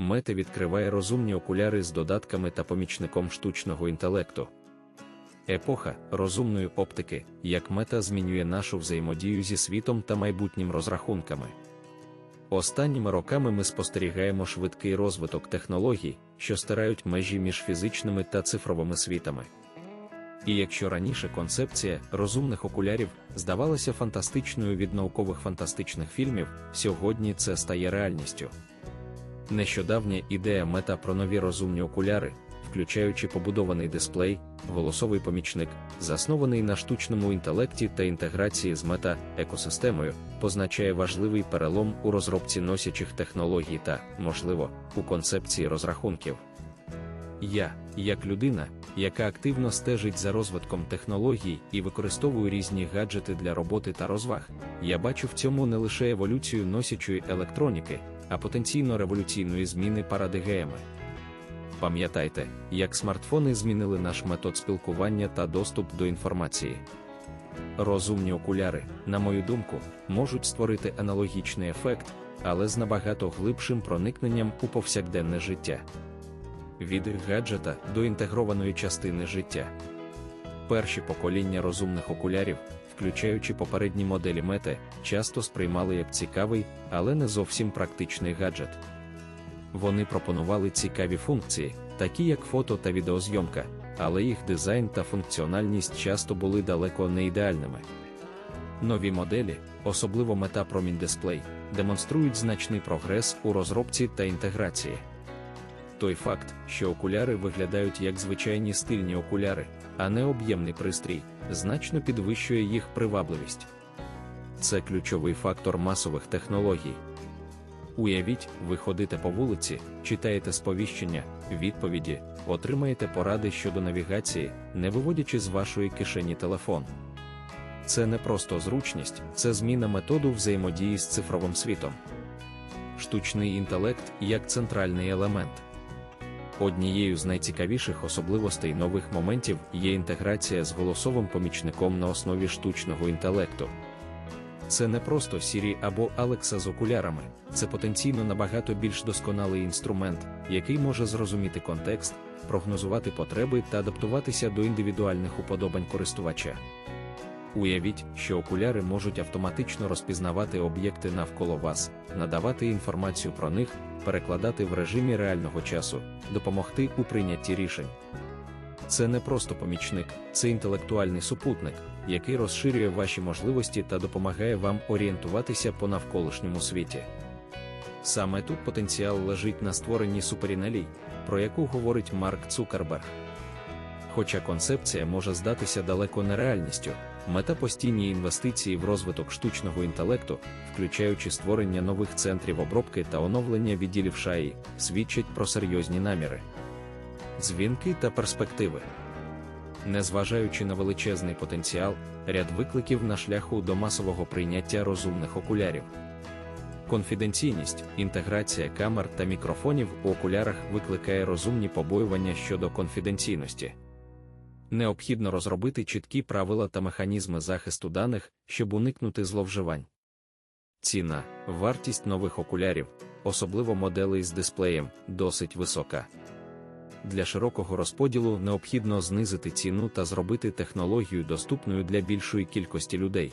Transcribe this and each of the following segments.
Мета відкриває розумні окуляри з додатками та помічником штучного інтелекту. Епоха розумної оптики, як мета змінює нашу взаємодію зі світом та майбутнім розрахунками. Останніми роками ми спостерігаємо швидкий розвиток технологій, що стирають межі між фізичними та цифровими світами. І якщо раніше концепція розумних окулярів здавалася фантастичною від наукових фантастичних фільмів, сьогодні це стає реальністю. Нещодавня ідея мета про нові розумні окуляри, включаючи побудований дисплей, голосовий помічник, заснований на штучному інтелекті та інтеграції з мета екосистемою, позначає важливий перелом у розробці носячих технологій та, можливо, у концепції розрахунків. Я, як людина, яка активно стежить за розвитком технологій і використовує різні гаджети для роботи та розваг, я бачу в цьому не лише еволюцію носячої електроніки, а потенційно революційної зміни парадигеми. Пам'ятайте, як смартфони змінили наш метод спілкування та доступ до інформації. Розумні окуляри, на мою думку, можуть створити аналогічний ефект, але з набагато глибшим проникненням у повсякденне життя. Від гаджета до інтегрованої частини життя. Перші покоління розумних окулярів, включаючи попередні моделі мети, часто сприймали як цікавий, але не зовсім практичний гаджет. Вони пропонували цікаві функції, такі як фото та відеозйомка, але їх дизайн та функціональність часто були далеко не ідеальними. Нові моделі, особливо мета промінь дисплей, демонструють значний прогрес у розробці та інтеграції. Той факт, що окуляри виглядають як звичайні стильні окуляри, а не об'ємний пристрій, значно підвищує їх привабливість. Це ключовий фактор масових технологій. Уявіть, ви ходите по вулиці, читаєте сповіщення, відповіді, отримаєте поради щодо навігації, не виводячи з вашої кишені телефон. Це не просто зручність, це зміна методу взаємодії з цифровим світом. Штучний інтелект як центральний елемент. Однією з найцікавіших особливостей нових моментів є інтеграція з голосовим помічником на основі штучного інтелекту. Це не просто Siri або Alexa з окулярами, це потенційно набагато більш досконалий інструмент, який може зрозуміти контекст, прогнозувати потреби та адаптуватися до індивідуальних уподобань користувача. Уявіть, що окуляри можуть автоматично розпізнавати об'єкти навколо вас, надавати інформацію про них, перекладати в режимі реального часу, допомогти у прийнятті рішень. Це не просто помічник, це інтелектуальний супутник, який розширює ваші можливості та допомагає вам орієнтуватися по навколишньому світі. Саме тут потенціал лежить на створенні суперіналій, про яку говорить Марк Цукерберг. Хоча концепція може здатися далеко нереальністю, мета постійні інвестиції в розвиток штучного інтелекту, включаючи створення нових центрів обробки та оновлення відділів шаї, свідчить про серйозні наміри. Дзвінки та перспективи. Незважаючи на величезний потенціал, ряд викликів на шляху до масового прийняття розумних окулярів. Конфіденційність, інтеграція камер та мікрофонів у окулярах викликає розумні побоювання щодо конфіденційності. Необхідно розробити чіткі правила та механізми захисту даних, щоб уникнути зловживань. Ціна, вартість нових окулярів, особливо моделей з дисплеєм, досить висока. Для широкого розподілу необхідно знизити ціну та зробити технологію доступною для більшої кількості людей.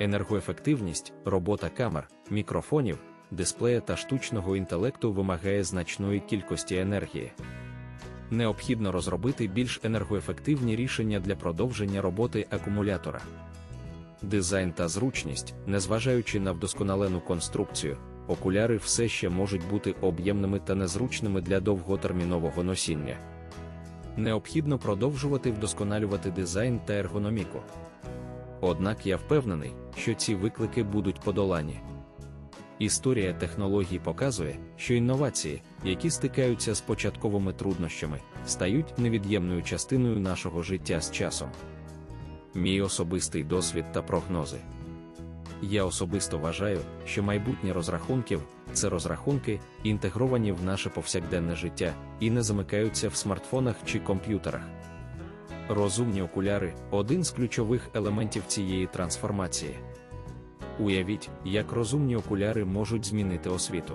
Енергоефективність, робота камер, мікрофонів, дисплея та штучного інтелекту вимагає значної кількості енергії. Необхідно розробити більш енергоефективні рішення для продовження роботи акумулятора. Дизайн та зручність, незважаючи на вдосконалену конструкцію, окуляри все ще можуть бути об'ємними та незручними для довготермінового носіння. Необхідно продовжувати вдосконалювати дизайн та ергономіку. Однак я впевнений, що ці виклики будуть подолані. Історія технологій показує, що інновації, які стикаються з початковими труднощами, стають невід'ємною частиною нашого життя з часом. Мій особистий досвід та прогнози. Я особисто вважаю, що майбутнє розрахунків це розрахунки, інтегровані в наше повсякденне життя, і не замикаються в смартфонах чи комп'ютерах. Розумні окуляри один з ключових елементів цієї трансформації. Уявіть, як розумні окуляри можуть змінити освіту.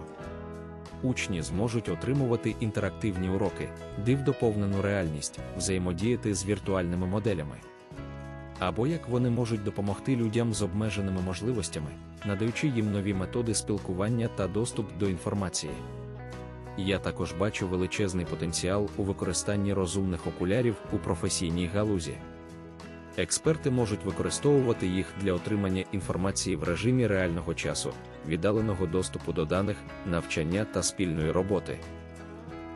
учні зможуть отримувати інтерактивні уроки, див-доповнену реальність, взаємодіяти з віртуальними моделями. Або як вони можуть допомогти людям з обмеженими можливостями, надаючи їм нові методи спілкування та доступ до інформації. Я також бачу величезний потенціал у використанні розумних окулярів у професійній галузі. Експерти можуть використовувати їх для отримання інформації в режимі реального часу, віддаленого доступу до даних, навчання та спільної роботи.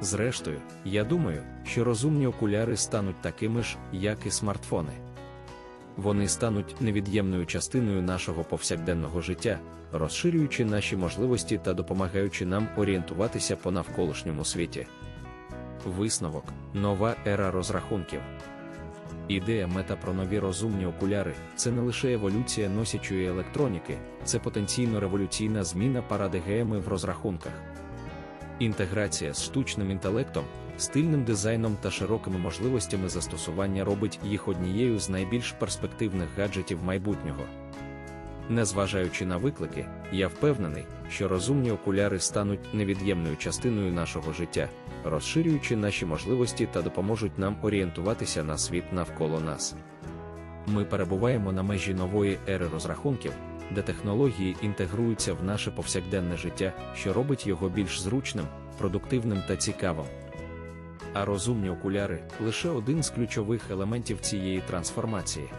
Зрештою, я думаю, що розумні окуляри стануть такими ж, як і смартфони. Вони стануть невід'ємною частиною нашого повсякденного життя, розширюючи наші можливості та допомагаючи нам орієнтуватися по навколишньому світі. Висновок нова ера розрахунків. Ідея мета про нові розумні окуляри це не лише еволюція носячої електроніки, це потенційно революційна зміна парадигеми в розрахунках. Інтеграція з штучним інтелектом, стильним дизайном та широкими можливостями застосування робить їх однією з найбільш перспективних гаджетів майбутнього. Незважаючи на виклики, я впевнений, що розумні окуляри стануть невід'ємною частиною нашого життя, розширюючи наші можливості та допоможуть нам орієнтуватися на світ навколо нас. Ми перебуваємо на межі нової ери розрахунків, де технології інтегруються в наше повсякденне життя, що робить його більш зручним, продуктивним та цікавим. А розумні окуляри лише один з ключових елементів цієї трансформації.